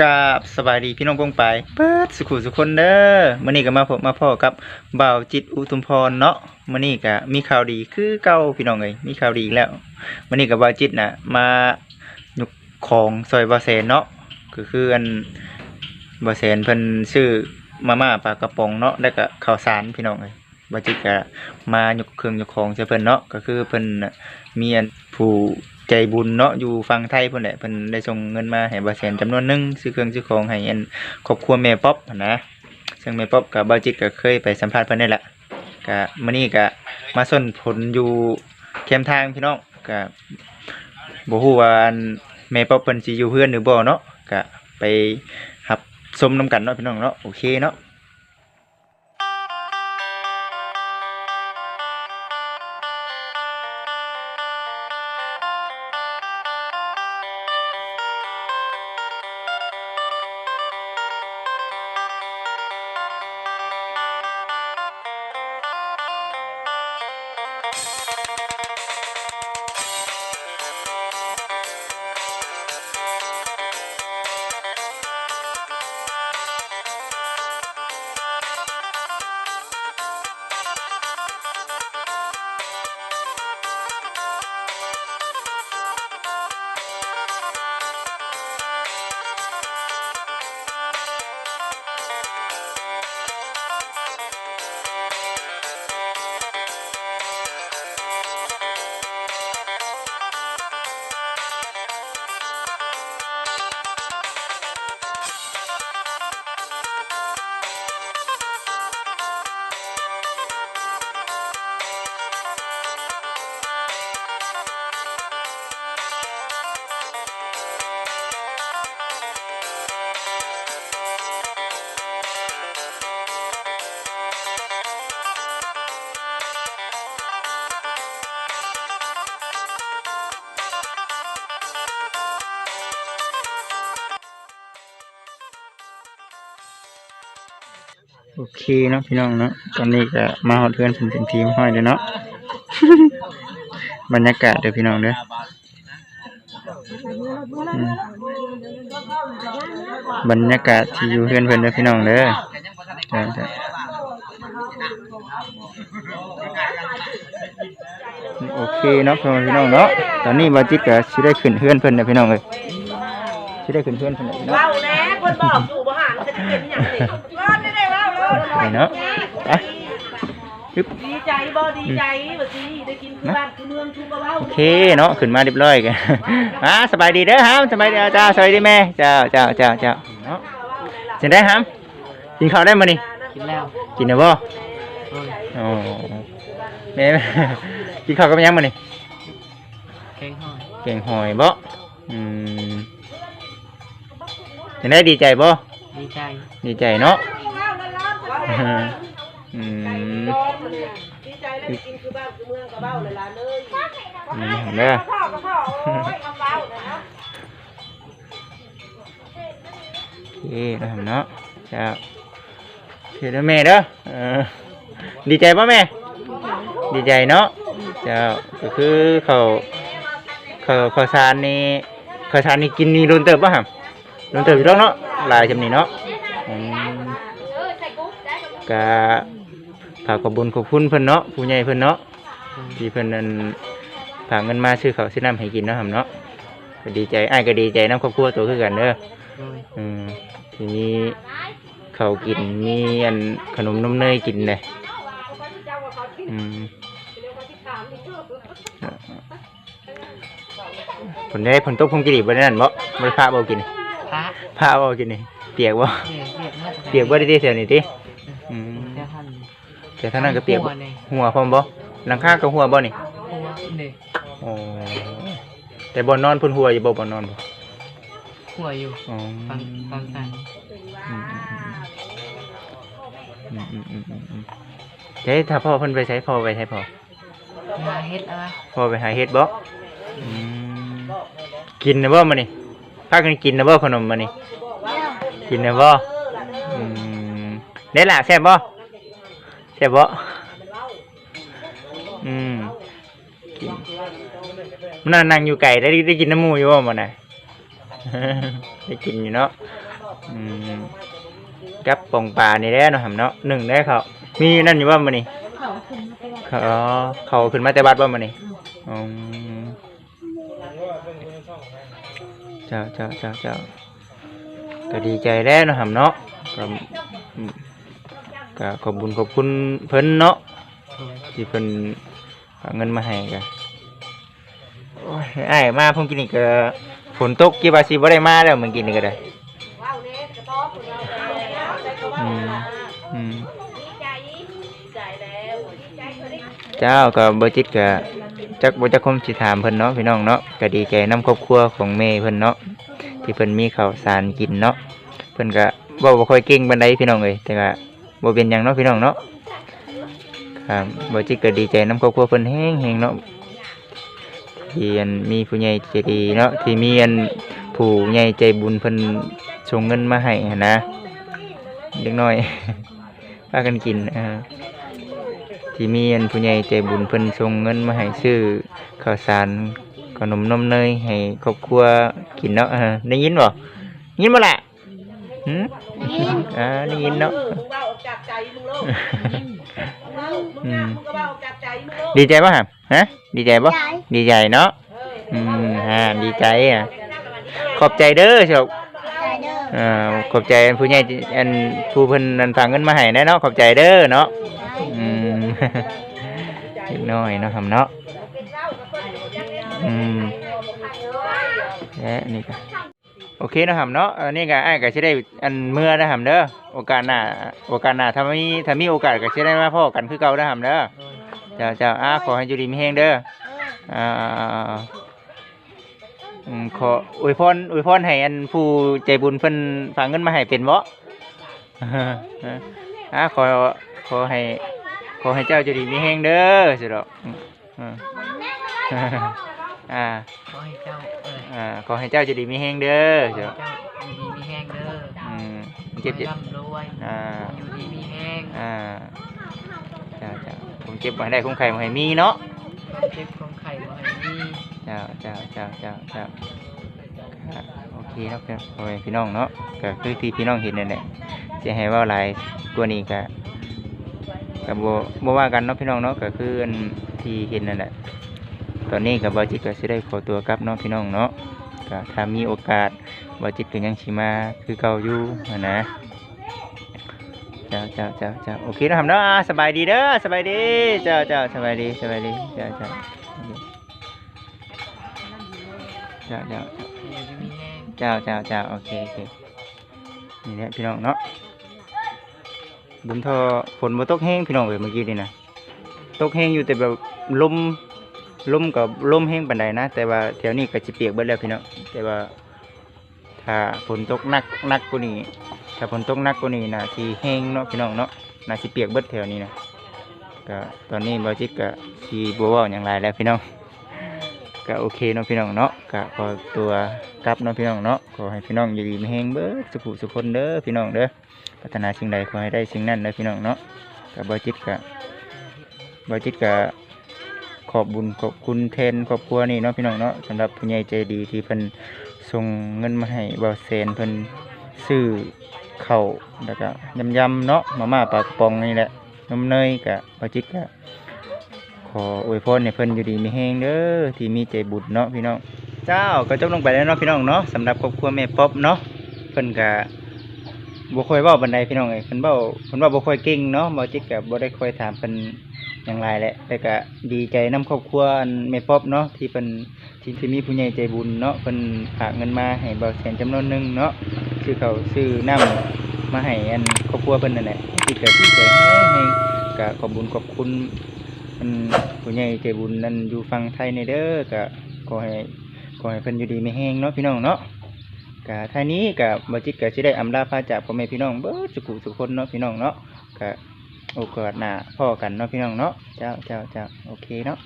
กราบสบายดีพี่น้องปงไปเปิดสุขุสุคนเด้อมื้อนี้ก็มาพบมาพ่อกับบ่าวจิตอุทุมพรเนาะมื้อนี้ก็มีข่าวดีคือเก่าพี่น้องเอ้ยมีข่าวดีอีกแล้วมื้อนี้ก็บ่าวจิตน่ะมาหยุกของซอยบาวแสนเนาะก็คืออันบาวแสนเพิ่นซื้อมาม่าปลากระป๋องเนาะแล้วก็ข้าวสารพี่น้องเอ้ย บาจิตก็มายกเครื่องยกของใส่เพิ่นเนาะก็คือเพิ่นน่ะมีอันผู้ใจบุญเนาะอยู่ฝั่งไทยเพิ่นแหละเพิ่นได้ส่งเงินมาให้บ่าวแสนจำนวนหนึ่งซื้อเครื่องซื้อของให้อันครอบครัวแม่ป๊อปนะซึ่งแม่ป๊อปกับบาจิตก็เคยไปสัมภาษณ์เพิ่นนี่แหละก็มื้อนี้ก็มาส้นผลอยู่แคมทางพี่น้องก็บ่ฮู้ว่าอันแม่ป๊อปเพิ่นสิอยู่เพื่อนหรือบ่เนาะก็ไปรับชมนํกันเนาะพี่น้องเนาะโอเคเนาะ โอเคเนาะพี่น้องเนาะตอนนี้ก็มาฮอดเพื่อนผมเป็นทีมห้อยเลยเนาะ บรรยากาศเด้อพี่น้องเด้ออืมบรรยากาศที่อยู่เพื่อนเพิ่นเด้อพี่น้องเด้อจ้าจ้าโอเคเนาะพี่น้องเนาะตอนนี้บาจิตก็สิได้ขึ้นเพื่อนเพิ่นเด้อพี่น้องเอ้ยสิได้ขึ้นเพื่อนเพิ่นเด้อพี่น้องเล่าแน่คนบอกอยู่บ่หันจะเป็นอย่างนี้ร้อ นได้ได้เล่าเล่าไปเนาะไปปึ๊บดีใจบ่ดีใจบ่สิได้กินคือบ้านคือเมืองทุกเล่าโอเคเนาะขึ้นมาเรียบร้อยกันอ่าสบายดีเด้อฮัมสบายดีเจ้าสบายดีแม่เจ้าเจ้าเจ้าเจ้าเนาะจะได้ฮัมกินข้าวได้มานี่กินแล้วกินได้บ่โอ้แม่กินข้าวกับหยังมานี่แกงหอยแกงหอยบ่อืมจะได้ดีใจบ่ดีใจดีใจเนาะ อืมดีใจแล้วกินคือบ้านคือเมืองกับเบ้าเลยล่ะเลยอืมเด้อพ่อกับพ่อโอ้ยคำเล่าเลยนะโอเคนะเนาะเจ้าเคเด้อแม่เด้อดีใจป่ะแม่ ดีใจเนาะเจ้าก็คือเขาเขาเขาสารนี่เขาสารนี่กินนี่โดนเติบป่ะครับโดนเติบอยู่แล้วเนาะลายจำนี้เนาะ ก็ฝากขอบคุญขอบคุณเพิ่นเนาะผู้ใหญ่เพิ่นเนาะที่เพิ่นนั่นฝากเงินมาซื้อข้าวซื้อน้ำให้กินเนาะครับเนาะก็ดีใจอ้ายก็ดีใจน้ำครอบครัวตัวคือกันเด้ออืมทีนี้เขาวกินมีอันขนมนมเนยกินเลยอืมผลได้ผลตกคงกินอีกบ่ได้นั่นบ่บ่ได้พาบ่กินพระพาบ่กินนี่เปียกบ่เรียกเรียกมาเปียกบ่ได้ที่เสียนี่ติ อืมแต่ท่านแต่ท่างนั้นก็เปียกบ่หัวนี่หัวพร้อมบ่หลังคาก็หัวบ่นี่หัวนี่อ๋อแต่บ่นอนเพิ่นหัวอยู่บ่บ่นอนบ่หัวอยู่อ๋อฟังฟังกันอืมอืมอืมอืมอืมอืมเฮ้ยถ้าพ่อเพิ่นไปใช้พ่อไปใช้พ่อ มาเฮ็ดอะไรพ่อไปหาเฮ็ดบ่อืมกินนะบ่มื้อนี้พากันกินนะบ่ขนมมื้อนี้กินนะบ่อืม ได้ล่ะแซ่บบ่แซ่บบ่อืมกินมันนั่งอยู่ไก่ได้ได้กินน้ำมูอยู่บ่มื้อน่ะได้กินอยู่เนาะอืมกับปองปลานี่แหละเนาะหำเนาะหนึ่งได้เขามีนั่นอยู่ว่ามื้อนี้เขาขึ้นมาไปวัดเขาเขาขึ้นมาแต่บัดว่ามื้อนี้อืมเจ้าเจ้าเจ้าเจ้าก็ดีใจแล้วเนาะหำเนาะก็อืม ก็ขอบคุญขอบคุณเพิ่นเนาะที่เพิ่นฝากเงินมาให้กันโอ้ยอ้มาพิ่งกินนี่ก็ฝนตกกี่บาสิบ่ได้มาแล้วมื่อกี้นี่ก็ได้ว้าเน็ตกระต๊อบคุณเอาแล้วใจก็ว่าอืมอืมดีใจดีใจแล้วดีใจเขาได้เจ้าก็เบอร์จิตก็จักบ่จักคมสิถามเพิ่นเนาะพี่น้องเนาะก็ดีใจนํครอบครัวของแม่เพิ่นเนาะที่เพิ่นมีข้าวสารกินเนาะเพิ่นก็เว้าบ่ค่อยเก่งปานใดพี่น้องเอ้ยแต่ก็ บ่เป็นหยังเนาะพี่น้องเนาะครับบจิตก็ดีใจนํครอบครัวเพิ่นแฮงๆเนาะที่อันมีผู้ใหญ่ใจดีเนาะที่มีอันผู้ใหญ่ใจบุญเพิ่นส่งเงินมาให้นะเด็กน้อยพากันกินเออที่มีอันผู้ใหญ่ใจบุญเพิ่นส่งเงินมาให้ซื้อข้าวสารขนมนมเนยให้ครอบครัวกินเนาะได้ยินบ่ยินบ่ล่ะหืมอ่าได้ยินเนาะ จากใจมึงโลกมึงอะมึงก็ว่าออกจากใจมึงโลกดีใจบ่ฮะฮะ ดีใจบ่ดีใจเนาะอืมฮะดีใจอะขอบใจเด้อเจ้าใจเด้อเอ่อขอบใจอันผู้ใหญ่ที่อันผู้เพิ่นอันฝากเงินมาให้แน่เนาะขอบใจเด้อเนาะอืมเล็กน้อยเนาะครับเนาะอืมและนี่ก็ โอเคนะครับเนาะอันนี้ก็ไอ้ก็สิได้อันเมื่อนะครับเด้อโอกาสหน้าโอกาสหน้าถ้ามีถ้ามีโอกาสก็สิได้มาพ้อกันคือเก่านะครับเด้อเจ้าเจ้าอ้าขอให้อยู่ดีมีแฮงเด้ออ่าอืมขออวยพรอวยพรให้อันผู้ใจบุญเพิ่นฝากเงินมาให้เป็นบ่อ่าขอขอให้ขอให้เจ้าอยู่ดีมีแฮงเด้อสิดอกอืมอืมอ่าขอให้เจ้า อออ่าขอให้เจ้าจะดีมีแห้งเด้อขอเจ้าให้เจ้าอยู่ดีมีแห้งเด้ออืมเจ็บเจ็บร่ำรวยอ่าอยู่ดีมีแห้งอ่าเจ้าเจ้าผมเจ็บมาให้ได้คงไข่มาให้มีเนาะเจ็บของไข่บ่ให้มีเจ้าเจ้าเจ้าเจ้าเจ้าครับโอเคเนาะครับพ่อแม่พี่น้องเนาะก็คือที่พี่น้องเห็นนั่นแหละจะให้เว่าหลายกว่านี้ก็ก็บ่บ่ว่ากันเนาะพี่น้องเนาะก็คืออันที่เห็นนั่นแหละ ตอนนี้กับบอจิตก็สิได้ขอตัวกลับเนาะพี่น้องเนาะก็ถ้ามีโอกาสบอจิตก็ยังสิมาคือเก่าอยู่นะเจ้าเจ้าเจ้าเจ้าโอเคนะครับเนาะสบายดีเด้อสบายดีเจ้าเจ้าสบายดีสบายดีเจ้าเจ้าเจ้าเจ้าเจ้าเจ้าเจ้าโอเคโอเคนี่แหละพี่น้องเนาะบุญทอฝนบ่ตกแห้งพี่น้องเอ้ยเมื่อกี้นี่นะตกแห้งอยู่แต่แบบลม ลมกับลมแห้งปานใดนะ แต่ว่าแถวนี้ก็สิเปียกเบิดแล้วพี่น้องแต่ว่าถ้าฝนตกหนักหนักกว่านี้ถ้าฝนตกหนักกว่านี้นะสิแห้งเนาะพี่น้องเนาะน่าสิเปียกเบิดแถวนี้นะก็ตอนนี้บอจิตก็สิบ่เว้าหยังหลายแล้วพี่น้องก็โอเคเนาะพี่น้องเนาะก็ขอตัวกลับเนาะพี่น้องเนาะขอให้พี่น้องอยู่ดีมีแฮงเบิดสุขสุขคนเด้อพี่น้องเด้อพัฒนาสิ่งใดขอให้ได้สิ่งนั้นเด้อพี่น้องเนาะก็บอจิตก็บอจิตก็ ขอบบุญขอบคุณแทนครอบครัวนี่เนาะพี่น้องเนาะสำหรับผู้ใหญ่ใจดีที่เพิ่นส่งเงินมาให้เบาแสนเพิ่นซื้อเข้าแล้วก็ยำยำๆเนาะมาม่าปลากระปองนี่แหละนมเนยก็บอจิตก็ขออวยพรให้เพิ่นอยู่ดีมีแฮงเด้อที่มีใจบุญเนาะพี่น้องเจ้าก็จบลงไปแล้วเนาะพี่น้องเนาะสำหรับครอบครัวแม่ป๊อบเนาะเพิ่นก็บ่ค่อยเว้าปานใดพี่น้องเอ้ยเพิ่นเว้าเพิ่นเว้าบ่ค่อยเก่งเนาะบ่จิตก็บ่ได้ค่อยถามเพิ่น หยังหลายแหละแต่ก็ดีใจนํครอบครัวอันแม่ป๊อบเนาะที่เพิ่นที่ที่มีผู้ใหญ่ใจบุญเนาะเพิ่นฝากเงินมาให้เบาแสนจำนวนหนึ่งเนาะซื้อข้าซื้อน้ำมาให้อันครอบครัวเพิ่นนั่นแหละจิตก็ดีใจแฮงๆก็ขอบุญขอบคุณมันผู้ใหญ่ใจบุญนั่นอยู่ฝั่งไทยในเด้อก็ขอให้ขอให้เพิ่นอยู่ดีไม่แห้งเนาะพี่น้องเนาะกะท่านี้กะบ่จิตก็สิได้อำลาพาจากพ่อแม่พี่น้องเบิดสุขุสุขคนเนาะพี่น้องเนาะกะ โอกาสหน้าพ่อกันเนาะพี่น้องเนาะเจ้าเจ้าเจ้าโอเคเนาะ